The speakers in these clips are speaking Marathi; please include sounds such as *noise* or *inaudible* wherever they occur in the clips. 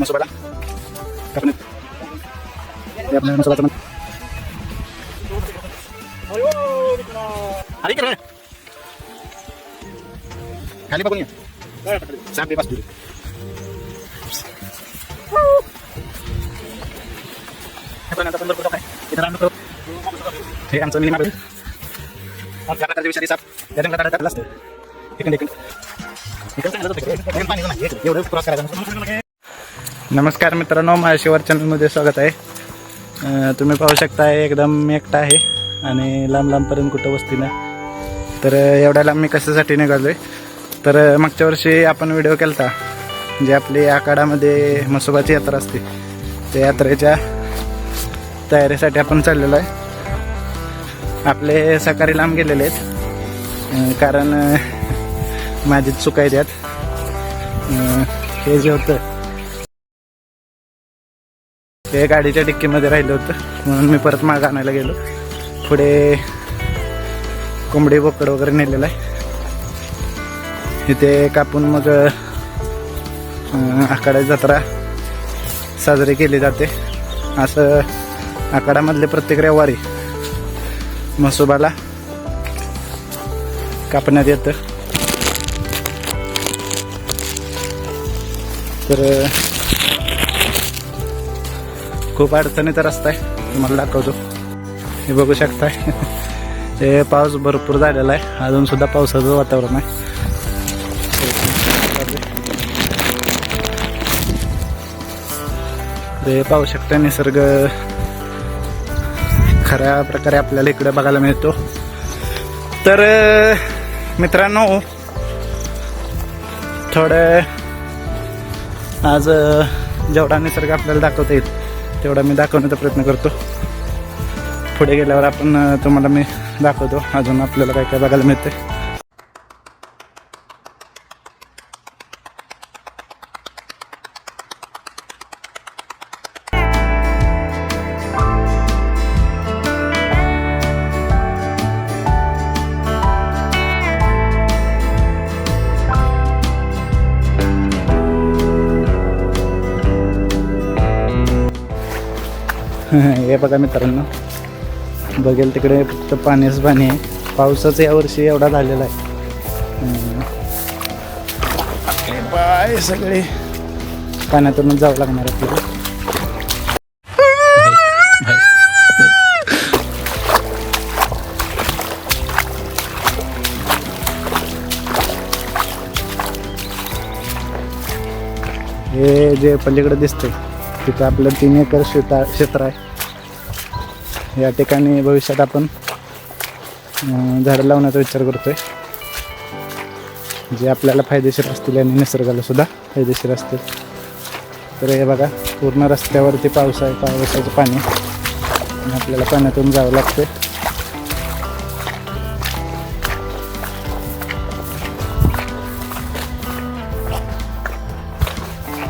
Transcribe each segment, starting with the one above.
मसोबाला आपण हे आपल्या मसोबाचं मंदिर अरे इकडे खाली बघून या साप बेपास दूर हे आता पंढरपूर चौक आहे. इथं रामकृष्ण हे आमचं मिनी मार्ग त्या प्रकारचे विषारी साप त्या जंगलात अडकलेला असतं इकडे इकडे इकडे चांगलं होतं इकडे. इकडे पाणी नाही. एवढं क्रॉस करायचं नमस्कार मित्रांनो महाशिवर चॅनलमध्ये स्वागत आहे. तुम्ही पाहू शकता एकदम एकटा आहे आणि लांब लांबपर्यंत कुठं वस्ती ना तर एवढ्या लांब मी कशासाठी निघालो आहे तर मागच्या वर्षी आपण व्हिडिओ केला होता जे आपली आखाडामध्ये मसोबाची यात्रा असते. त्या यात्रेच्या तयारीसाठी आपण चाललेलो आहे. आपले सकाळी लांब गेलेले आहेत. कारण माझी चुकाय त्यात. हे जे होतं ते गाडीच्या डिक्कीमध्ये राहिलं होतं. म्हणून मी परत माग आणायला गेलो. पुढे कोंबडी बोकड वगैरे नेलेलं आहे. इथे कापून मग आखाडा जत्रा साजरी केली जाते. असं आखाडामधले प्रत्येक रविवारी मसोबाला कापण्यात येतं. तर खूप अडचणीचा रस्ता आहे. तुम्हाला दाखवतो. हे बघू शकताय हे पाऊस भरपूर झालेला आहे. अजून सुद्धा पावसाचं वातावरण आहे. ते पाहू शकता निसर्ग खऱ्या प्रकारे आपल्याला इकडे बघायला मिळतो. तर मित्रांनो थोडं आज जेवढा निसर्ग आपल्याला दाखवता येईल तेवढा मी दाखवण्याचा प्रयत्न करतो. पुढे गेल्यावर आपण तुम्हाला मी दाखवतो. अजून आपल्याला काय काय बघायला मिळते हे बघा मित्रांनो. बघेल तिकडे फक्त पाणीच पाणी आहे. पावसाच यावर्षी एवढा झालेला आहे. बाय सगळे. पाण्यातूनच जावं लागणार आपल्याला हे जे पलीकडे दिसतंय तिथं आपलं तीन एकर शेता क्षेत्र आहे. या ठिकाणी भविष्यात आपण झाडं लावण्याचा विचार करतो आहे जे आपल्याला फायदेशीर असतील आणि निसर्गाला सुद्धा फायदेशीर असतील. तर हे बघा पूर्ण रस्त्यावरती पाऊस आहे पावसाचं पाणी. आणि आपल्याला पाण्यातून जावं लागतं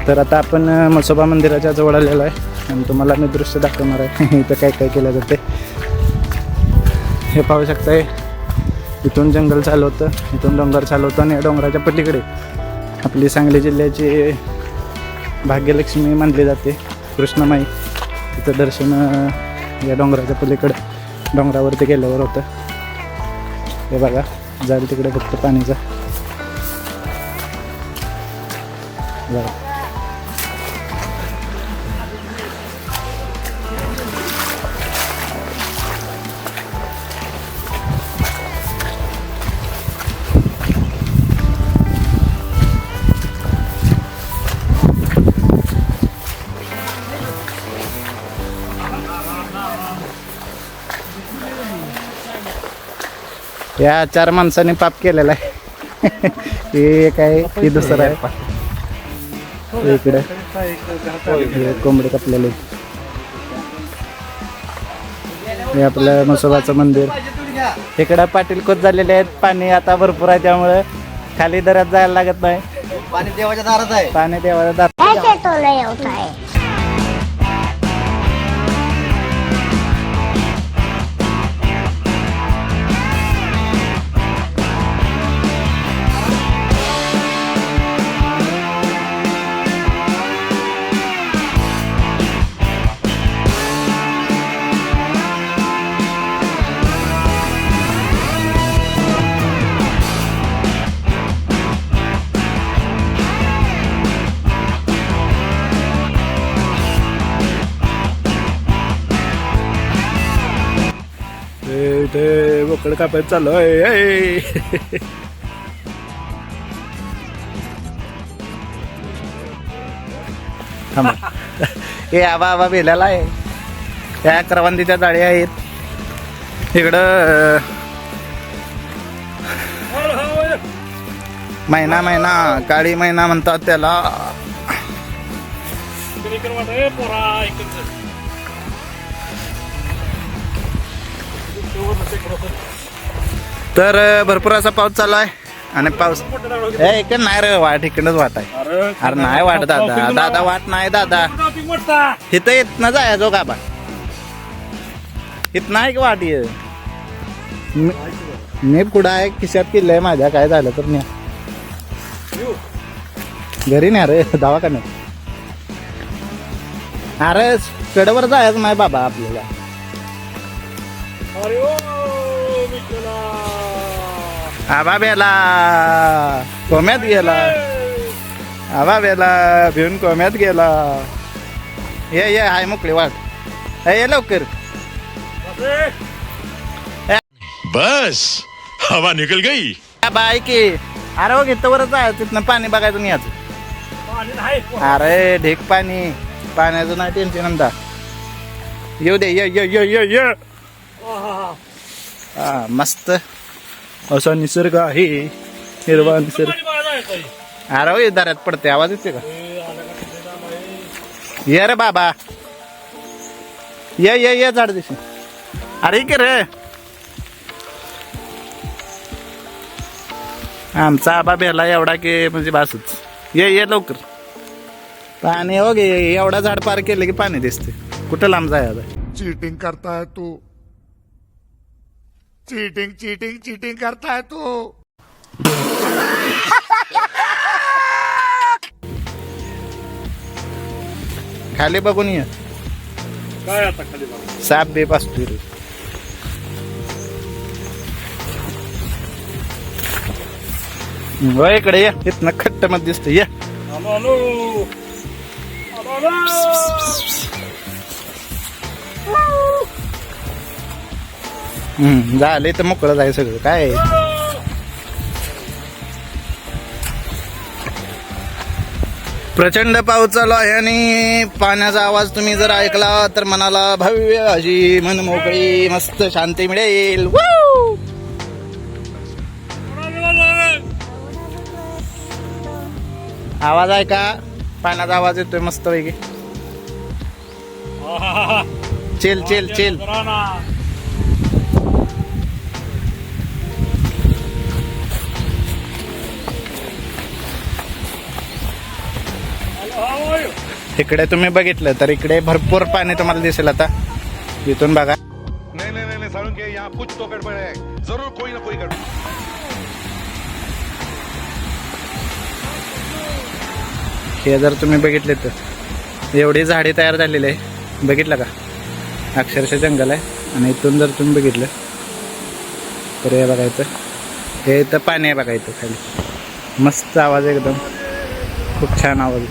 तर आता आपण मसोबा म्हसोबा मंदिराच्या जवळ आलेलो आहे. आणि तुम्हाला मी दृश्य दाखवणार आहे. *laughs* इथं काय काय केलं जाते हे पाहू शकताय इथून जंगल चालू होतं इथून डोंगर चालू होतं आणि या डोंगराच्या पलीकडे आपली सांगली जिल्ह्याची भाग्यलक्ष्मी मानली जाते कृष्णमाई. तिथं दर्शन या डोंगराच्या पलीकडे डोंगरावरती गेल्यावर होतं. हे बघा जाईल तिकडे फक्त पाणीचा. बघा. या चार माणसांनी पाप केलेला आहे. *laughs* हे काय हे दुसरं आहे. इकडे. कोंबडे कापलेले हे आपलं मसोबाचं मंदिर. इकडं पाटील खोत झालेले आहेत. पाणी आता भरपूर आहे त्यामुळे खाली दरात जायला लागत नाही. पाणी देवाच्या दारात आहे. पाणी देवाला दार ऐसे तो चालू आहे. थांबा. हे आबा आबा बेल्याला आहे. त्या करवंदीच्या जाळी आहेत. इकडं महिना महिना काळी महिना म्हणतात त्याला. तर भरपूर असा पाऊस चालू आहे आणि पाऊस ए इकडे नाही रे वाट इकडंच वाट आहे. अरे नाही वाट दादा. दादा वाट नाही दादा. इथं येत ना जायचो का बा इथं नाही की वाट ये? मी- मी पुढं आहे? खिशात किल्लंय माझ्या. काय झालं तर न्या घरी न्या रे दवाखान्यात. अरे कडेवर जायचं नाही बाबा आपल्याला. आबा बेला. कोम्यात गेला. आबा बेला भिवून कोम्यात गेला. ये ये हाय मोकळी वाट ए, ये लवकर. बस. हवा निकल गई. बाय की. अरे हो घेतं वरच आहे. तिथनं पाणी बघायचं नाही याचं अरे ढेक पाणी. पाण्याचं नाही टेन्शन नंतर येऊ दे ये ये ये ये ये. हा मस्त. असा निसर्ग आहे. हिरवा निसर्ग. अरे हो दारात पडते आवाज येते का? ये रे बाबा. ये ये ये झाड दिशी. अरे की रे. आमचा आबा बेला एवढा की म्हणजे बासच. ये ये लवकर. पाणी हो गे एवढा झाड पार केलं की पाणी दिसते कुठं लांब जाय चीटिंग करता है तू. चीटिंग चीटिंग चीटिंग करता है तू। खाली बघून ये काय आता खाली बघा साप बेप असतो रे इकडे ये इथनं खट्ट मध्ये दिसत ये। आलो आलो आलो आलो हम्म, झाले तर मोकळं जाय सगळं. काय? प्रचंड पाऊस चालू आहे आणि पाण्याचा आवाज तुम्ही जर ऐकला तर मनाला भव्य अशी मन मोकळी मस्त शांती मिळेल! आवाज आहे का? पाण्याचा आवाज येतोय मस्त पैकी *laughs* चिल चिल. चिल इकडे तुम्ही बघितलं तर इकडे भरपूर पाणी तुम्हाला दिसेल आता. इथून बघा. नहीं नहीं नहीं, यहाँ कुछ तो गड़बड़ है जरूर कोई ना कोई गड़बड़ हे जर तुम्ही बघितले तर. एवढी झाडे तयार झालेली आहे. बघितलं का? अक्षरशः जंगल आहे. आणि इथून जर तुम्ही बघितलं तर हे बघायचं हे इथं पाणी आहे बघायचं खाली. मस्त आवाज एकदम. खूप छान आवाज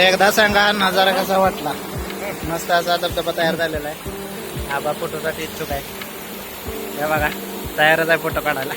एकदा सांगा नजारा कसा वाटला? मस्त असा धबधबा तयार झालेला आहे. आबा फोटोसाठी इच्छुक आहे. हे बघा तयारच आहे फोटो काढायला.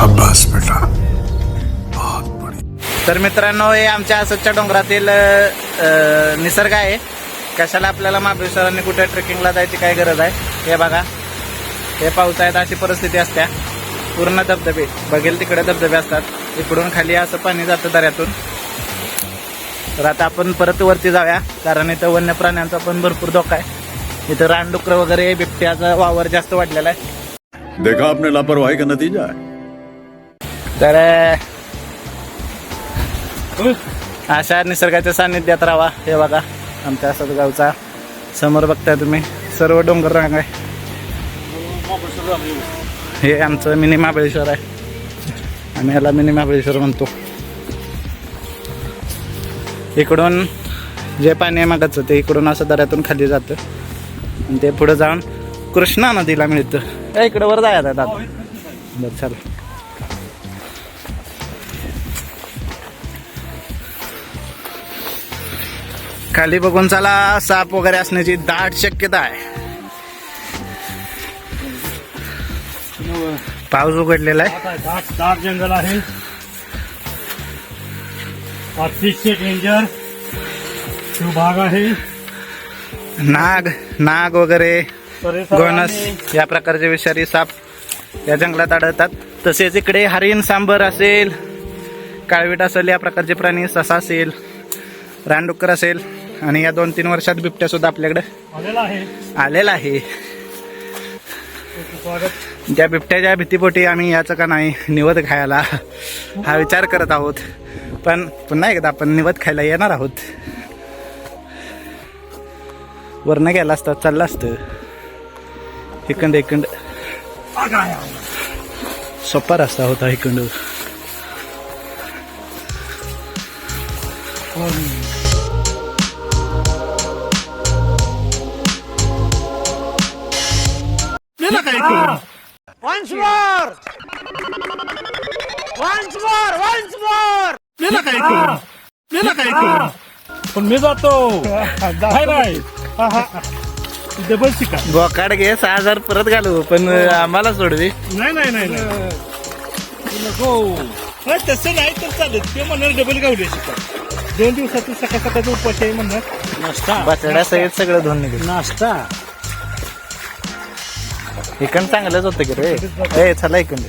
शाबाश बेटा. तर मित्रांनो हे आमच्या आसतच्या डोंगरातील अ, निसर्ग आहे. कशाला आपल्याला महाबळेश्वरांनी कुठे ट्रेकिंगला जायची काय गरज आहे? हे बघा. हे पावसाळ्यात अशी परिस्थिती असत्या. पूर्ण धबधबे. बघेल तिकडे धबधबे असतात. इकडून खाली असं पाणी जातं दऱ्यातून. तर आता आपण परत वरती जाऊया. कारण इथं वन्य प्राण्यांचा पण भरपूर धोका आहे. इथं रानडुकर वगैरे बिबट्याचा वावर जास्त वाढलेला आहे. देखा आपने लापरवाही का नतीजा है? तर अशा निसर्गाच्या सान्निध्यात राहा. हे बघा आमच्या सदगावचा समोर बघताय तुम्ही. सर्व डोंगर रांग आहे. हे आमचं मिनी महाबळेश्वर आहे. आम्ही याला मिनी महाबळेश्वर म्हणतो. इकडून जे पाणी आहे मागाचं ते इकडून असं दऱ्यातून खाली जातं. आणि ते पुढे जाऊन कृष्णा नदीला मिळतं. इकडं वर जायचं दादा. बरं चल. खाली बघून चला साप वगैरे असण्याची दाट शक्यता आहे. पाऊस उघडलेला आहे. दाट दाट जंगल आहे. अतिशय डेंजर. तो भाग आहे. नाग नाग वगैरे आणि या प्रकारचे विषारी साप या जंगलात आढळतात. तसेच इकडे हरिण सांबर असेल काळवीट असेल या प्रकारचे प्राणी ससा असेल रानडुक्कर असेल आणि या दोन तीन वर्षात बिबट्या सुद्धा आपल्याकडे आलेला आहे. त्या बिबट्याच्या भीतीपोटी आम्ही याचं का नाही निवत खायला हा विचार करत आहोत. पण पुन्हा एकदा आपण निवत खायला येणार आहोत. वरनं गेला असता चाललं असतं. इकंड इकंड. सोपा रस्ता होता इकंड. पण मी जातो. नाही नाही डबल शिका बोकाड घे सहा हजार परत घालू पण आम्हाला सोडवी. नाही नाही नाही नाही. नको. हा, तसं नाही तर चालेल. ते म्हणणार डबल गावले शिका दोन दिवसातून सकाळ सकाळचा उपास आहे म्हणणार नाश्ता बसड्या सहित सगळं धुवून निघेल. नाश्ता. इकंड चांगलंच होतं की रे. ए चला इकंड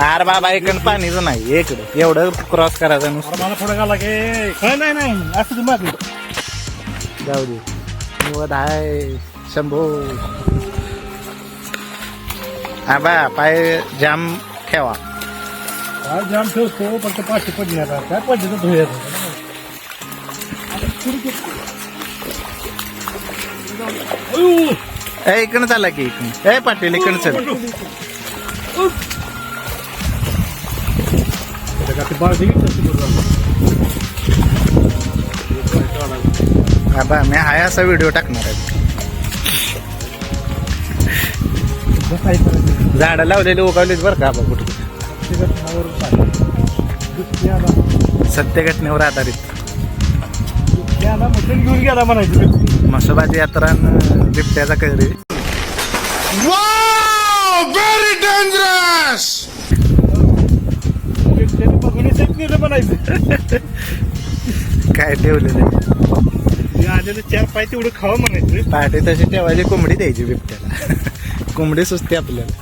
अरे बाबा इकंड पाणीच नाही. इकडे. एवढं क्रॉस करायचं नुसतं. अरे मला पुढे गाला गे काय नाही नाही. असं तुम्ही जाऊ दे. निवड आहे. शंभू. आबा पाय जाम ठेवा. काय जाम ठेवतो पण ते पाचशे आता. काय तर अयो, ए इकडं चाला की इकडं ए पाटील इकडं चल? आबा मी हाय असा व्हिडिओ टाकणार आहे? झाडं लावलेली उगवलीच बरं का आबा कुठे. सत्य घटनेवर आधारित म्हणायचं मसोबाची यात्रा बिबट्याचा कैरी. वेरी डेंजरस काय ठेवलेलं ते आलेलं चार पाय तेवढं खावं म्हणायचं. पहाटे तशी ठेवायची कोंबडी द्यायची बिबट्याला. कोंबडी सुचते आपल्याला.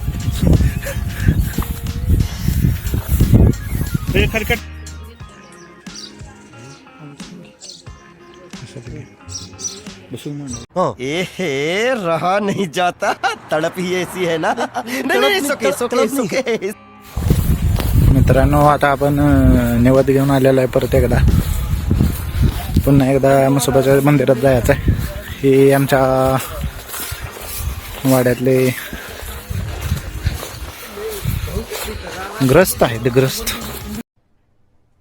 ए रहा नहीं जाता। तड़प ही ऐसी है ना। *laughs* नहीं नहीं सोके सोके सोके मित्रांनो आता आपण अं, निवद घेऊन आलेलो आहे परत एकदा. पुन्हा एकदा मसोबाच्या मंदिरात जायचं आहे. हे आमच्या वाड्यातले ग्रस्त आहेत ग्रस्त.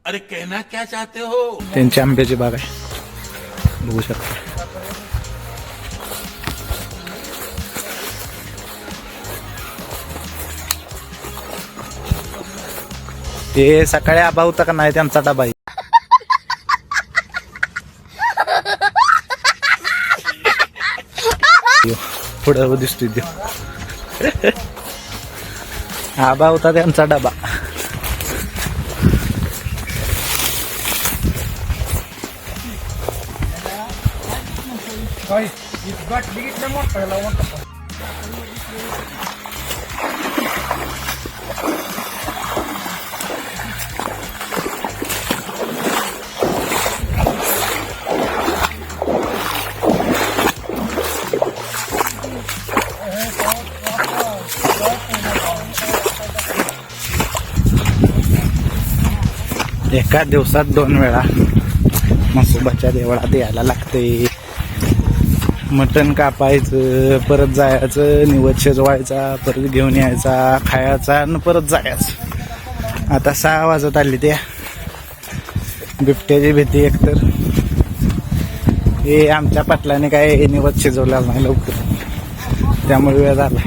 अरे कहना क्या चाहते हो? त्यांची आंब्याची बाग आहे. बघू शकता. ते सकाळी आबा होता का नाही त्यांचा डबा पुढं दिसतोय त्यो. आबा होता त्यांचा डबा. एका दिवसात दोन वेळा. म्हसोबाच्या देवळात यायला लागते. मटण कापायचं परत जायचं निवद शिजवायचा परत घेऊन यायचा खायचा आणि परत जायचं. आता सहा वाजत आली त्या बिबट्याची भीती एकतर. हे आमच्या पाटलाने काय निवत शिजवला नाही लवकर. त्यामुळे वेळ झाला.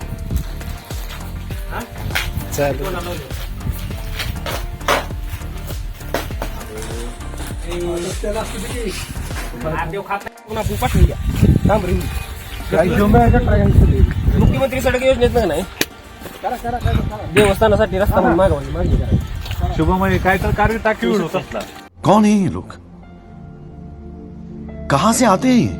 मुख्यमंत्री सडक योजनेत नाही देवस्थानासाठी रस्ता म्हणून मागवली मागणी करा शुभमय काय तर कार्य टाकी होत असला कौन है ये लोग? कहां से आते हैं